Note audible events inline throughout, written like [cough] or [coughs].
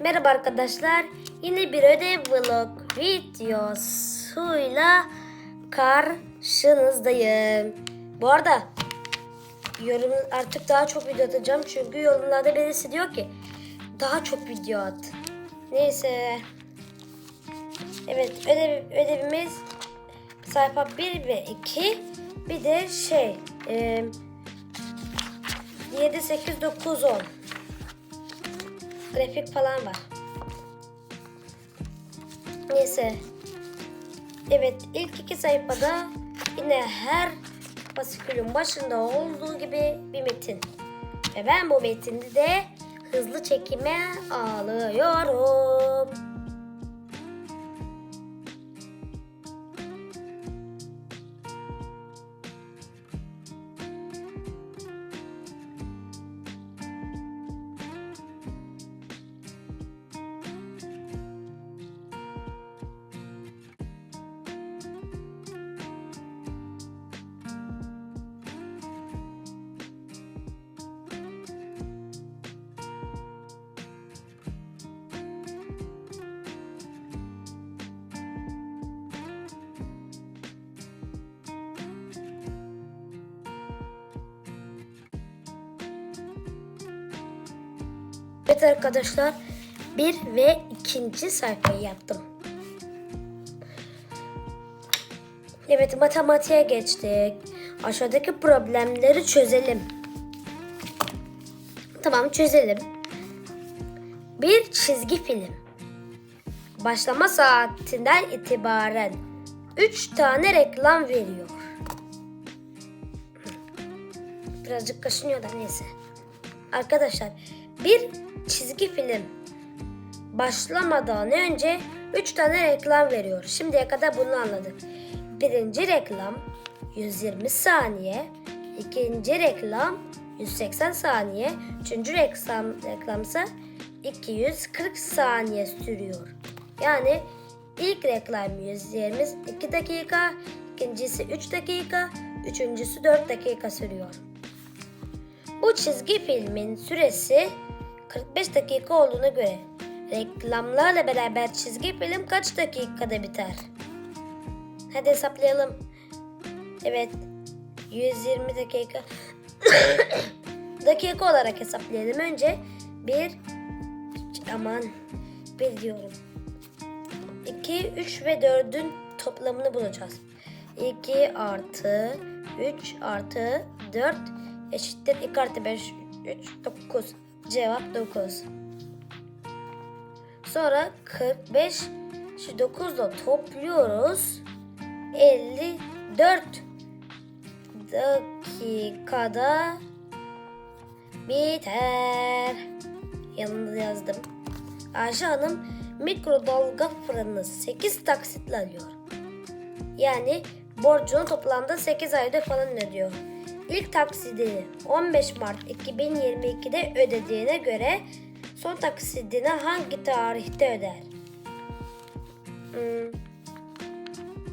Merhaba arkadaşlar. Yine bir ödev vlog videosuyla karşınızdayım. Bu arada yorum artık daha çok video atacağım çünkü yorumlarda birisi diyor ki daha çok video at. Neyse. Evet ödev, ödevimiz sayfa 1 ve 2 bir de şey e, 7, 8, 9, 10 grafik falan var. Neyse. Evet ilk iki sayfada yine her fasikülün başında olduğu gibi bir metin. Ve ben bu metinde de hızlı çekime alıyorum. Evet arkadaşlar bir ve ikinci sayfayı yaptım. Evet matematiğe geçtik. Aşağıdaki problemleri çözelim. Tamam çözelim. Bir çizgi film. Başlama saatinden itibaren 3 tane reklam veriyor. Birazcık kaşınıyor da neyse. Arkadaşlar bir çizgi film başlamadan önce 3 tane reklam veriyor. Şimdiye kadar bunu anladık. Birinci reklam 120 saniye, ikinci reklam 180 saniye, üçüncü reklam, reklamsa 240 saniye sürüyor. Yani ilk reklam 122 dakika, ikincisi 3 dakika, üçüncüsü 4 dakika sürüyor. Bu çizgi filmin süresi 45 dakika olduğuna göre reklamlarla beraber çizgi film kaç dakikada biter? Hadi hesaplayalım. Evet. 120 dakika. [coughs] dakika olarak hesaplayalım. Önce bir aman bir diyorum. 2, 3 ve 4'ün toplamını bulacağız. 2 artı 3 artı 4 eşittir 2 artı 5 3 9 cevap 9 sonra 45 şu 9 ile topluyoruz. 54 dakikada biter. Yanında yazdım. Ayşe Hanım mikrodalga fırını 8 taksitle alıyor. Yani borcunu toplamda 8 ayda falan ödüyor. İlk taksidini 15 Mart 2022'de ödediğine göre son taksidini hangi tarihte öder? Hmm.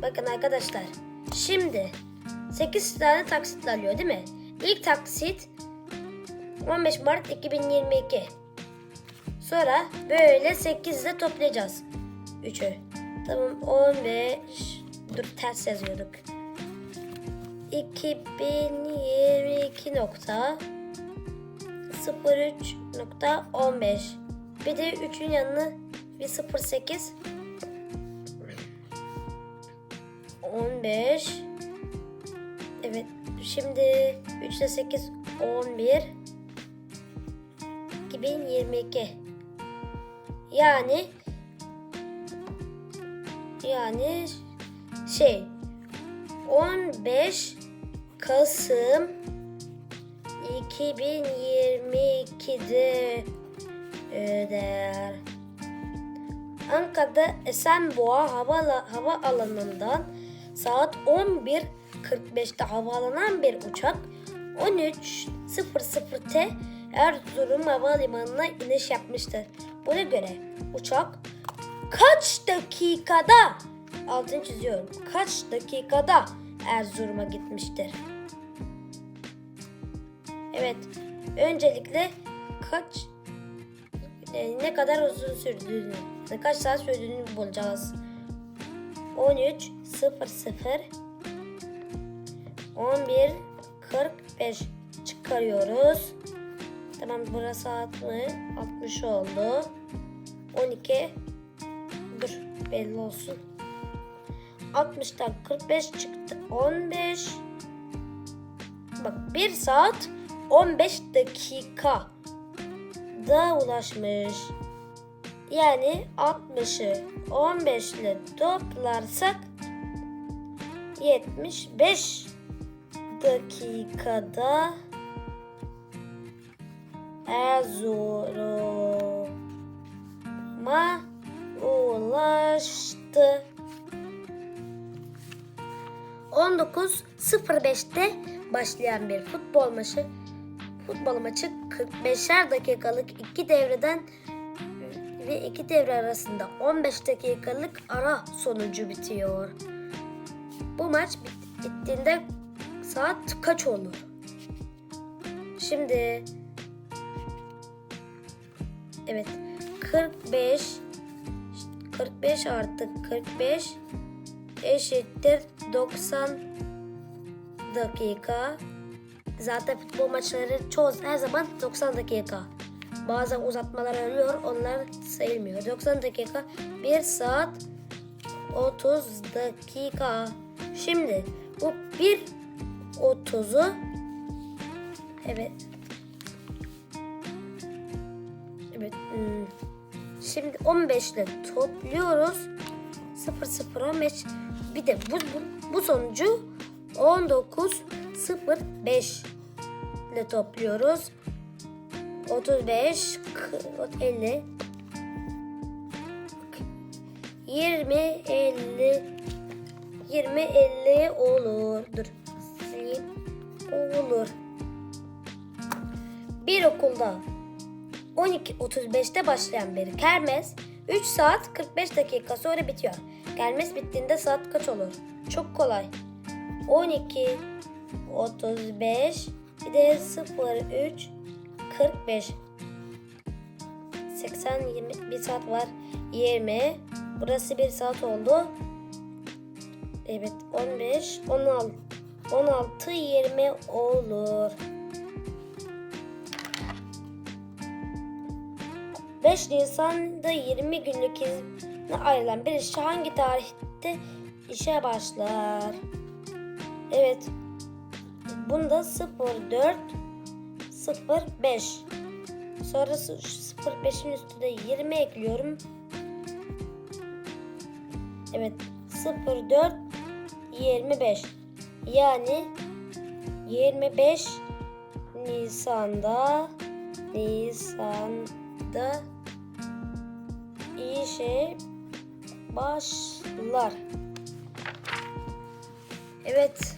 Bakın arkadaşlar. Şimdi 8 tane taksitle alıyor değil mi? İlk taksit 15 Mart 2022. Sonra böyle 8 ile toplayacağız. 3'ü. Tamam 15 dur ters yazıyorduk. 2022 nokta 03 nokta 15 bir de 3'ün yanına bir 08 15 evet şimdi 3 ile 8 11 2022 yani yani şey 15 Kasım 2022'de öder. Ankara'da Esenboğa hava, hava alanından saat 11.45'te havalanan bir uçak 13.00'te Erzurum Havalimanı'na iniş yapmıştır. Buna göre uçak kaç dakikada altını çiziyorum. Kaç dakikada Erzurum'a gitmiştir? Evet. Öncelikle kaç e, ne kadar uzun sürdüğünü, yani kaç saat sürdüğünü bulacağız. 13 00 11 45 çıkarıyoruz. Tamam burası 60 60 oldu. 12 dur belli olsun. 60'tan 45 çıktı. 15 Bak 1 saat 15 dakika da ulaşmış. Yani 60'ı 15 ile toplarsak 75 dakikada Erzurum'a ulaştı. 19.05'te başlayan bir futbol maçı futbol maçı 45'er dakikalık iki devreden ve iki devre arasında 15 dakikalık ara sonucu bitiyor. Bu maç bit- bittiğinde saat kaç olur? Şimdi evet 45 45 artı 45 eşittir 90 dakika. Zaten futbol maçları çoğu her zaman 90 dakika. Bazen uzatmalar oluyor, onlar sayılmıyor. 90 dakika, 1 saat 30 dakika. Şimdi bu 1 30'u evet Evet. hmm. Şimdi 15 ile topluyoruz. 0 0 15. Bir de bu bu, bu sonucu 19 0 5 ile topluyoruz. 35 40, 50 20 50 20 50 olur. Dur. Olur. Bir okulda 12.35'te başlayan bir kermes 3 saat 45 dakika sonra bitiyor. Kermes bittiğinde saat kaç olur? Çok kolay. 12 35 bir de 03 45 80 20 bir saat var 20 burası bir saat oldu evet 15 16 16 20 olur 5 Nisan'da 20 günlük izne ayrılan bir işçi hangi tarihte işe başlar? Evet. Bunda 04 05 Sonra 05'in üstüne 20 ekliyorum. Evet. 04 25 yani 25 Nisan'da Nisan'da işe başlar. Evet.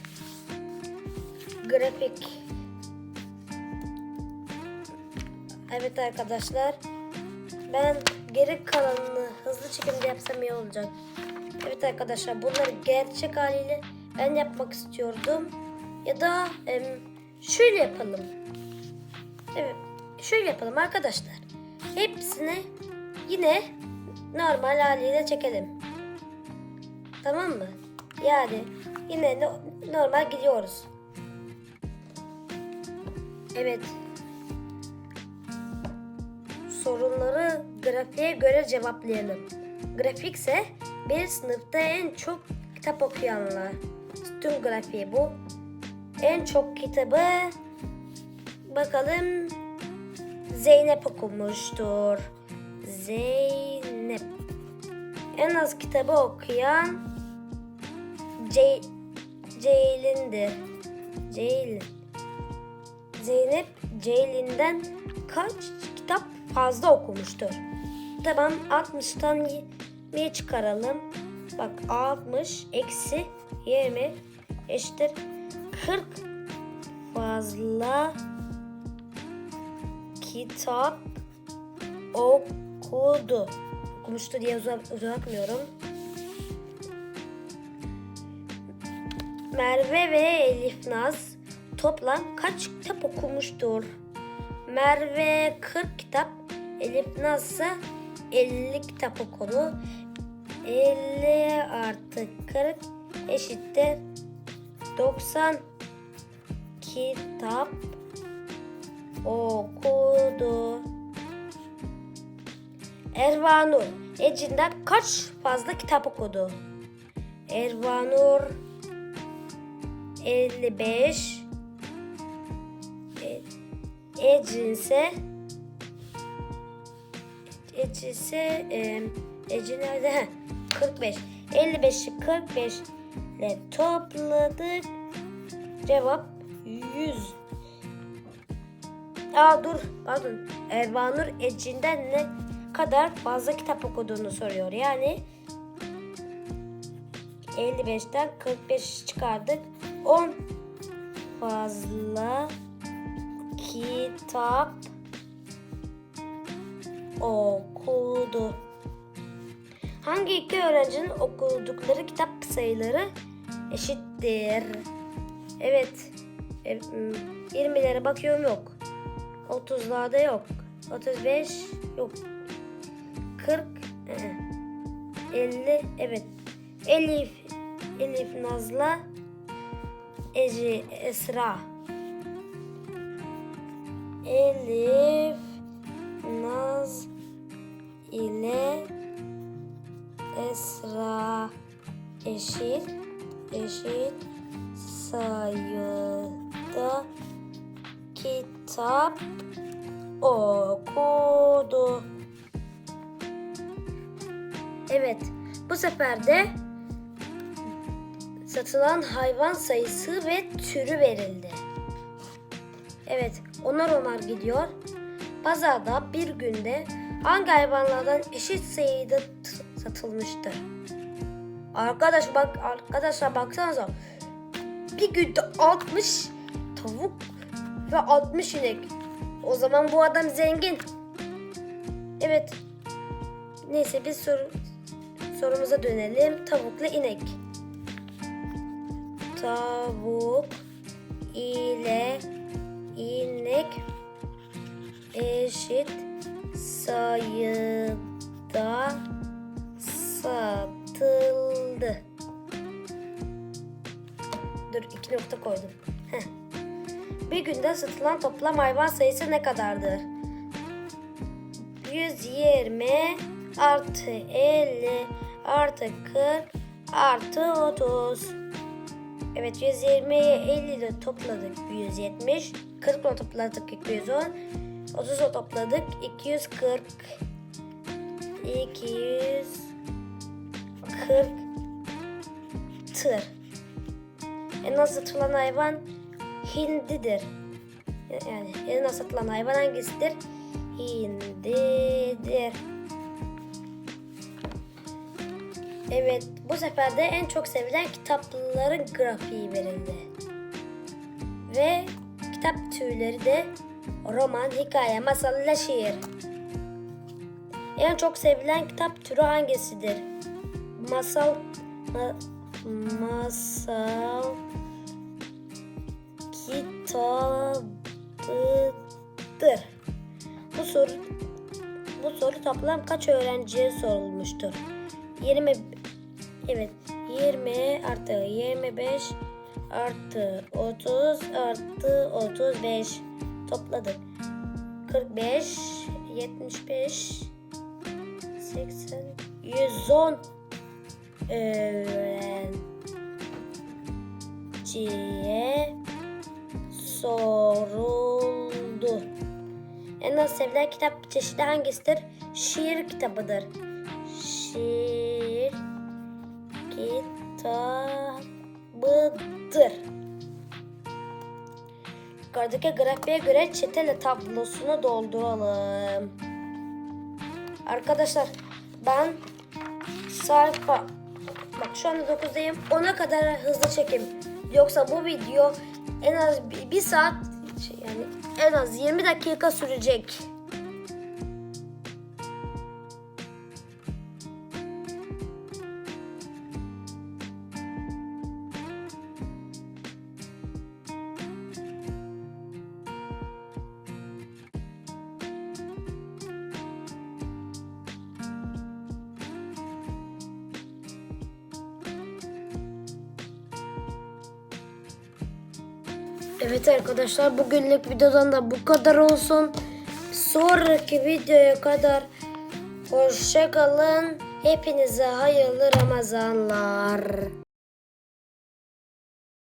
Grafik. Evet arkadaşlar. Ben geri kalanını hızlı çekimde yapsam iyi olacak. Evet arkadaşlar bunları gerçek haliyle ben yapmak istiyordum. Ya da şöyle yapalım. Evet şöyle yapalım arkadaşlar. Hepsini yine normal haliyle çekelim. Tamam mı? Yani yine no- normal gidiyoruz. Evet. Sorunları grafiğe göre cevaplayalım. Grafikse bir sınıfta en çok kitap okuyanlar. Sütun grafiği bu. En çok kitabı bakalım Zeynep okumuştur. Zeynep. En az kitabı okuyan Ce Ceylin'dir. Ceylin. Zeynep Ceylin'den kaç kitap fazla okumuştur? Tamam 60'tan 20'ye çıkaralım. Bak 60 eksi 20 eşittir 40 fazla kitap okudu. Okumuştu diye uzat, uzatmıyorum. Merve ve Elif Naz toplam kaç kitap okumuştur? Merve 40 kitap, Elif nasılsa 50 kitap okudu. 50 artı 40 eşittir 90 kitap okudu. Ervanur Ecinden kaç fazla kitap okudu? Ervanur 55 E- Ecin ise Ecin ise e, Ecin nerede? Heh, 45 55'i 45 ile topladık. Cevap 100. Aa dur pardon. Ervanur Ecin'den ne kadar fazla kitap okuduğunu soruyor. Yani 55'ten 45 çıkardık. 10 fazla kitap okudu. Hangi iki öğrencinin okudukları kitap sayıları eşittir? Evet. E, m, 20'lere bakıyorum yok. 30'larda yok. 35 yok. 40 ee, 50 evet. Elif Elif Nazlı Ece Esra Elif Naz ile Esra eşit eşit sayıda kitap okudu. Evet, bu sefer de satılan hayvan sayısı ve türü verildi. Evet, onar onar gidiyor. Pazarda bir günde hangi hayvanlardan eşit sayıda satılmıştır? Arkadaş bak arkadaşlar baksanıza. Bir günde 60 tavuk ve 60 inek. O zaman bu adam zengin. Evet. Neyse biz soru, sorumuza dönelim. Tavukla inek. Tavuk ile inek eşit sayıda satıldı. Dur iki nokta koydum. Heh. Bir günde satılan toplam hayvan sayısı ne kadardır? 120 artı 50 artı 40 artı 30. Evet 120'ye 50 ile topladık 170. 40 ile topladık 210. 30 ile topladık 240. 240 tır. En az satılan hayvan hindidir. Yani en az satılan hayvan hangisidir? Hindidir. Evet, bu sefer de en çok sevilen kitapların grafiği verildi. Ve kitap türleri de roman, hikaye, masal ile şiir. En çok sevilen kitap türü hangisidir? Masal, ma- masal kitabıdır. Bu soru bu soru toplam kaç öğrenciye sorulmuştur? 20 evet 20 artı 25 artı 30 artı 35 topladık. 45 75 80 110 öğrenciye soruldu. En az sevilen kitap çeşidi hangisidir? Şiir kitabıdır. Şiir kitabıdır. Yukarıdaki grafiğe göre çetele tablosunu dolduralım. Arkadaşlar ben sayfa bak şu anda 9'dayım. Ona kadar hızlı çekim. Yoksa bu video en az bir, bir saat şey yani en az 20 dakika sürecek. Evet arkadaşlar bugünlük videodan da bu kadar olsun. Sonraki videoya kadar hoşça kalın. Hepinize hayırlı Ramazanlar.